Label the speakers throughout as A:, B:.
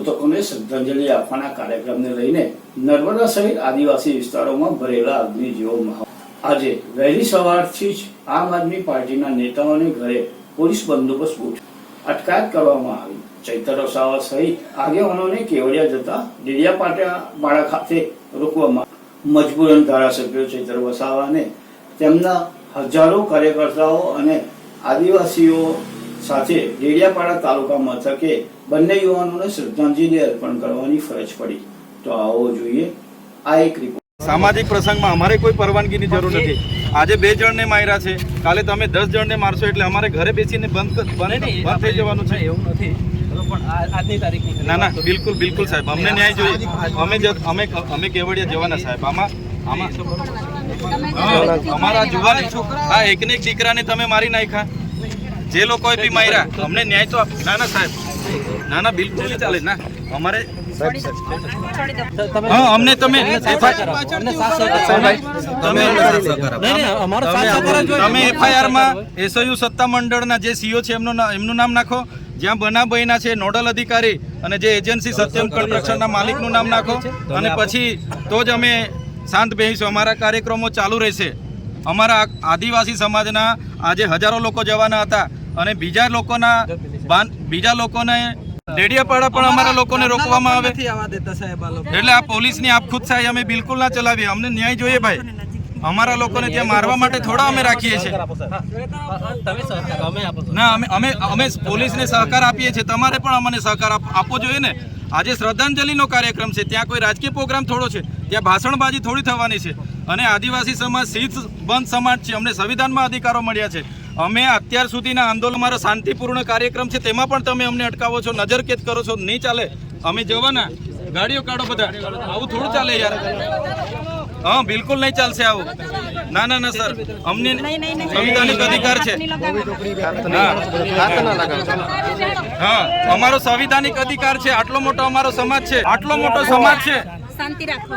A: મૃતકોને શ્રદ્ધાંજલિ આપવાના કાર્યક્રમને લઈને નર્મદા સહિત આદિવાસી વિસ્તારોમાં ભરેલા અગ્નિ આજે વહેલી સવારથી જ આમ આદમી પાર્ટીના નેતાઓને ઘરે પોલીસ બંદોબસ્ત ગોઠવી અટકાયત કરવામાં આવી. ચૈતર વસાવા સહિત આગેવાનોને કેવડિયા જતા ડેડિયાપાટા માળા ખાતે રોકવામાં મજબૂરન ધારાસભ્યો ચૈતર વસાવાને તેમના હજારો કાર્યકર્તાઓ અને આદિવાસીઓ સાથે ડેડિયાપાડા તાલુકા મથકે બંને યુવાનોને શ્રદ્ધાંજલિ અર્પણ કરવાની ફરજ પડી. તો આવો જોઈએ આ એક રિપોર્ટ
B: સામાજિક પ્રસંગમાં અમારે કોઈ પરવાનગીની જરૂર નથી. આજે બે જણને માર્યા છે. કાલે તમે દસ જણને મારશો એટલે અમારે ઘરે બેસીને બંધ બંધ થઈ જવાનું છે.
C: એવું નથી. બરોબર, પણ આ- આજની તારીખની
B: ના ના બિલકુલ બિલકુલ સાહેબ અમને ન્યાય જોઈએ. અમે જ- અમે અમે કેવડિયા જવાના સાહેબ. આમાં આમાં અમારા જુવાન હા એકને એક દીકરાને તમે મારી નાખ્યા. જે લોકોએ બી માર્યા અમને ન્યાય તો આપ- ના ના સાહેબ. ના ના બિલકુલ નહીં ચાલે. ના અમારે
C: તમે
B: હા અમને તમે
C: અમને
B: તમે
C: નહીં, નહીં, અમારો સાત સહકાર જ હોય.
B: તમે એફઆઈઆર એસઓયુ સત્તા મંડળના જે સીઓ છે એમનું ના- એમનું નામ નાખો. જ્યાં બનાવ છે નોડલ અધિકારી અને જે એજન્સી સત્યમ કન્સ્ટ્રક્શનના માલિકનું નામ નાખો. અને પછી તો જ અમે શાંત બેસીશું અમારા કાર્યક્રમો ચાલુ રહેશે. અમારા આદિવાસી સમાજના આજે હજારો લોકો જવાના હતા. અને બીજા લોકોના બીજા લોકોને ડેડિયાપાડા પણ અમારા લોકોને રોકવામાં આવે. એટલે આ પોલીસની આપખુદ સાહેબ અમે બિલકુલ ના ચલાવીએ. અમને ન્યાય જોઈએ ભાઈ. અમારા લોકોને ત્યાં મારવા માટે થોડા અમે રાખીએ છીએ.
C: આપો.
B: ના અમે અમે અમે પોલીસને સહકાર આપીએ છીએ. તમારે પણ અમને સહકાર આપવો જોઈએ ને. આજે શ્રદ્ધાંજલિનો કાર્યક્રમ છે. ત્યાં કોઈ રાજકીય પ્રોગ્રામ થોડો છે. ત્યાં ભાષણબાજી થોડી થવાની છે. અને આદિવાસી સમાજ શીત બંધ સમાજ છે. અમને સંવિધાનમાં અધિકારો મળ્યા છે. અમે અત્યાર સુધીના આંદોલન મારો શાંતિપૂર્ણ કાર્યક્રમ છે તેમાં પણ તમે અમને અટકાવો છો નજરકેદ કરો છો નહીં ચાલે. અમે જવાના. ગાડીઓ કાઢો બધા. આવું થોડું ચાલે યાર. હા બિલકુલ નહીં ચાલશે આવું. ના ના ના સર. અમને સંવિધાનિક અધિકાર છે. હા અમારો સંવિધાનિક અધિકાર છે. આટલો મોટો અમારો સમાજ છે. આટલો મોટો સમાજ છે.
D: શાંતિ રાખો.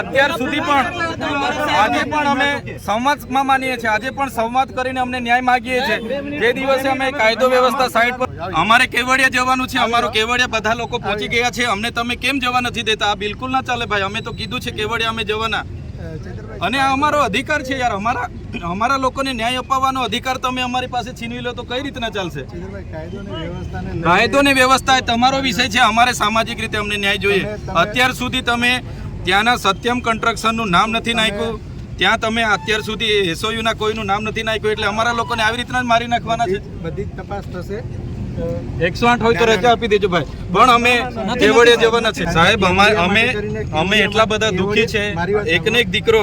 B: અત્યાર સુધી પણ આજે પણ અમે સંવાદમાં માનીએ છીએ. આજે પણ સંવાદ કરીને અમને ન્યાય માગીએ છીએ. જે દિવસે અમે કાયદો વ્યવસ્થા સાઈડ પર અમારે કેવડિયા જવાનું છે. અમારું કેવડિયા બધા લોકો પહોંચી ગયા છે. અમને તમે કેમ જવા નથી દેતા? આ બિલકુલ ના ચાલે ભાઈ. અમે તો કીધું છે કેવડિયા અમે જવાના. અને આ અમારો અધિકાર છે યાર. અમારા અમારા લોકોને ન્યાય અપાવવાનો અધિકાર તમે અમારી પાસે છીનવી લો તો કઈ રીતના ચાલશે? કાયદો ને વ્યવસ્થા એ તમારો વિષય છે. અમારે સામાજિક રીતે અમને ન્યાય જોઈએ. અત્યાર સુધી તમે ત્યાંના સત્યમ કન્સ્ટ્રક્શનનું નામ નથી નાખ્યું. ત્યાં તમે અત્યાર સુધી એસઓયુના કોઈનું નામ નથી નાખ્યું એટલે અમારા લોકોને આવી રીતના જ મારી નાખવાના છે.
E: બધી જ તપાસ થશે.
B: એકસો આઠ હોય તો રજા આપી દેજો ભાઈ. પણ અમે કેવડિયા જવાના છે. સાહેબ અમારે અમે અમે એટલા બધા દુઃખી છે. એકને એક દીકરો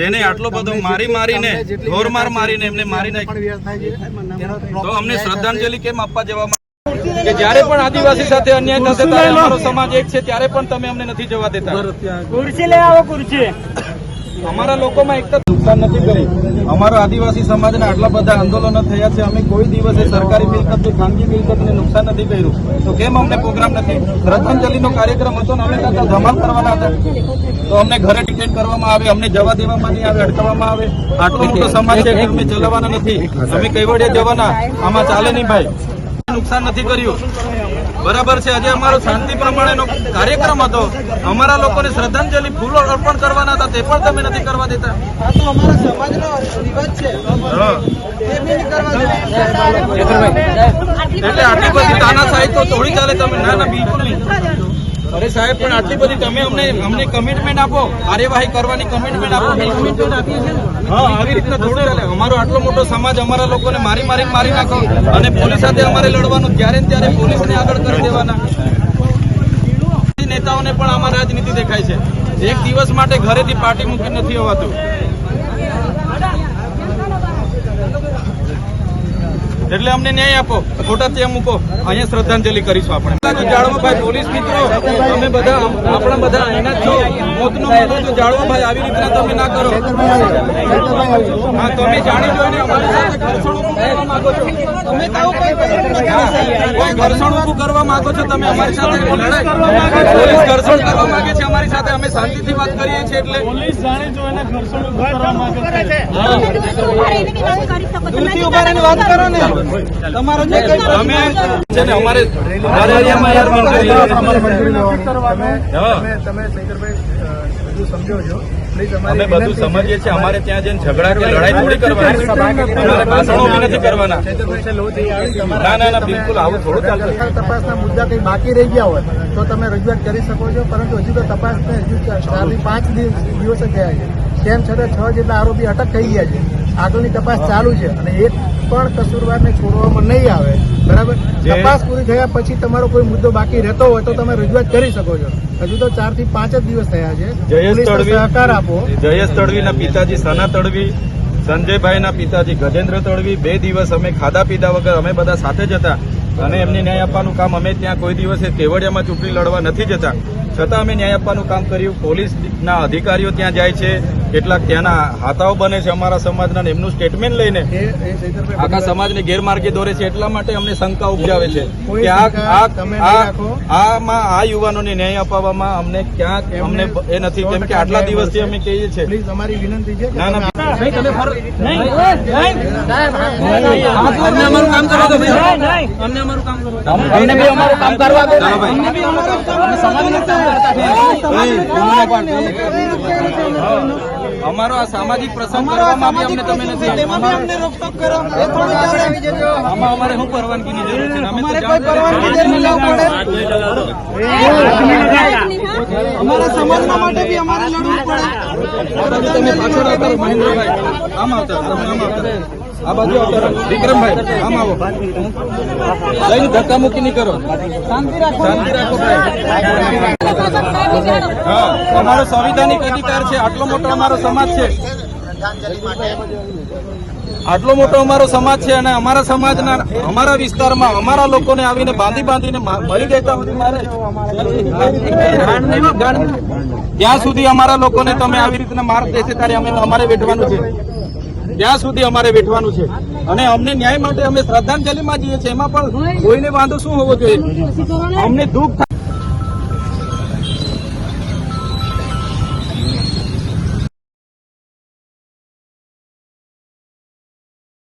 B: જેને આટલો બધો મારી મારીને ઢોર માર મારીને એમને મારી
E: તેનો
B: તો અમને શ્રદ્ધાંજલિ કેમ આપવા જવામાં કે જ્યારે પણ આદિવાસી સાથે અન્યાય થશે ત્યારે અમારો સમાજ એક છે ત્યારે પણ તમે અમને નથી જવા દેતા.
C: ખુરશી લઈ આવો ખુરશી
B: અમારા લોકોમાં એકતા નુકસાન નથી કરી. અમારા આદિવાસી સમાજના આટલા બધા આંદોલનો થયા છે અમે કોઈ દિવસે સરકારી મિલકત કે ખાનગી મિલકતને નુકસાન નથી કર્યું. તો કેમ અમને પ્રોગ્રામ નથી? શ્રદ્ધાંજલિનો કાર્યક્રમ હતો ને અમે ત્યાં ધમાલ કરવાના હતા. તો અમને ઘરે ટિકિટ કરવામાં આવે અમને જવા દેવામાં નહીં આવે અટકાવવામાં આવે. આટલો મોટો સમાજ છે અમે ચલાવવાના નથી? અમે કેવડિયા જવાના. આમાં ચાલે નહીં ભાઈ. નુકસાન નથી કર્યું. બરાબર છે. આજે અમારો શાંતિ પ્રમાણેનો કાર્યક્રમ હતો. અમારા લોકોને શ્રદ્ધાંજલિ ફૂલ અર્પણ કરવાના હતા. તે પણ તમે નથી કરવા દેતા.
E: આ તો અમારા સમાજનો રિવાજ છે.
B: હા.
E: એ બી નહીં કરવા દેતા.
B: એટલે આટલી બધી તાનાશાહી તો થોડી ચાલે. તમે ના ના બિલકુલ નહીં. અરે સાહેબ, પણ આટલી બધી તમે અમને અમને કમિટમેન્ટ આપો, કાર્યવાહી કરવાની કમિટમેન્ટ આપો. હા, આવી રીતના થોડું ચાલે. અમારો આટલો મોટો સમાજ અમારા લોકોને મારી મારી મારી નાખો. અને પોલીસ સાથે અમારે લડવાનું ત્યારે ને ત્યારે પોલીસને આગળ કરી દેવાના. નેતાઓને પણ આમાં રાજનીતિ દેખાય છે. એક દિવસ માટે ઘરેથી પાર્ટી મૂકી નથી હોવાતું. એટલે અમને ન્યાય આપો ખોટા ત્યાં મૂકો અહીંયા શ્રદ્ધાંજલિ કરીશું આપણે. જાળવાભાઈ પોલીસ મિત્રો તમે બધા આપણા બધા અહીંના છો. મોતનો મોતો જાળવાભાઈ આવી રીતના તમે ના કરો. હા તમે જાણી જોઈને અમારી સાથે ઘર્ષણ કરવા માંગો છો. તમે કોઈ ઘર્ષણ ઊભું કરવા માંગો છો તમે અમારી સાથે પોલીસ ઘર્ષણ કરવા માંગે છે અમારી સાથે અમે શાંતિથી વાત કરીએ છીએ એટલે.
E: દૂરથી ઊભા રહીને વાત કરો ને. તમારો જે કઈ
B: તમે છે. ને અમારે અમારે એરિયામાં યાર મંજૂરી હા.
E: તમે શંકરભાઈ સમજો છો.
B: અમે બધું સમજીએ છીએ અમારે ત્યાં જઈને ઝઘડા કે લડાઈ થોડી કરવાની. અમારે ભાષણો બી નથી કરવાના. ના ના ના બિલકુલ આવું થોડું ચાલશે.
E: તપાસના મુદ્દા કઈ બાકી રહી ગયા હોય તો તમે રજૂઆત કરી શકો છો પરંતુ હજુ તો તપાસને હજુ ચારથી પાંચ દિવસ દિવસો થયા છે. તેમ છતાં છ જેટલા આરોપી અટક થઈ ગયા છે. આગળની તપાસ ચાલુ છે અને એક પણ કસૂરવારને છોડવામાં નહીં આવે બરાબર? તપાસ પૂરી થયા પછી તમારો કોઈ મુદ્દો બાકી રહેતો હોય તો તમે રજૂઆત કરી શકો છો. હજુ તો ચારથી પાંચ જ દિવસ થયા છે. સહકાર આપો.
B: જયેશ તડવીના પિતાજી સના તડવી સંજયભાઈના પિતાજી ગજેન્દ્ર તડવી બે દિવસ અમે ખાધા પીધા વગર અમે બધા સાથે જ હતા. અને એમને ન્યાય આપવાનું કામ અમે ત્યાં કોઈ દિવસે કેવડિયામાં ચૂંટણી લડવા નથી જતા. છતાં અમે ન્યાય આપવાનું કામ કર્યું. પોલીસના અધિકારીઓ ત્યાં જાય છે. કેટલાક ત્યાંના હાથાઓ બને છે અમારા સમાજના એમનું સ્ટેટમેન્ટ લઈને. આખા સમાજને ગેરમાર્ગે દોરે છે એટલા માટે અમને શંકા ઉપજાવે છે કે. આમાં આ યુવાનોને ન્યાય અપાવવામાં અમને ક્યાંક અમને એ નથી. કેમ કે આટલા દિવસથી અમે કહીએ છીએ.
E: અમારી વિનંતી છે
B: ના ના
E: તમે
C: અમને અમારું કામ કરવા દો ભાઈ અમને અમારું કામ કરવા દો
B: અમને બી અમારું કામ કરવા દો અમારો આ સામાજિક પ્રસંગ કરવામાં આવી અમને તમે નથી
E: અમને રોકટોક કરો. એ થોડું ચાલે
B: આમાં અમારે શું પરવાનગીની જરૂર છે? અમે તો
E: અમારે કોઈ પરવાનગી જરૂર ના પડે અમારા સમાજના માટે બી અમારે લડવું પડે.
B: તમે પાછળ આવતા મહેન્દ્રભાઈ. આમ આવતા તમે આમ આવતા. આ બાજુ આવતા વિક્રમભાઈ આમ આવો. લઈને ધક્કા મૂકી નહીં કરો શાંતિ રાખો ભાઈ. હા અમારો સંવિધાનિક અધિકાર છે. આટલો મોટો અમારો સમાજ છે. આટલો મોટો અમારો સમાજ છે અને અમારા સમાજના અમારા વિસ્તારમાં અમારા લોકોને આવીને બાંધી બાંધીને મળી દેતા સુધી મારે ત્યાં સુધી અમારા લોકોને તમે આવી રીતના માર્ગ દેશે ત્યારે અમે અમારે વેઠવાનું છે. ત્યાં સુધી અમારે વેઠવાનું છે. અને અમને ન્યાય માટે અમે શ્રદ્ધાંજલિમાં જઈએ છીએ. એમાં પણ કોઈને વાંધો શું હોવો જોઈએ? અમને દુઃખ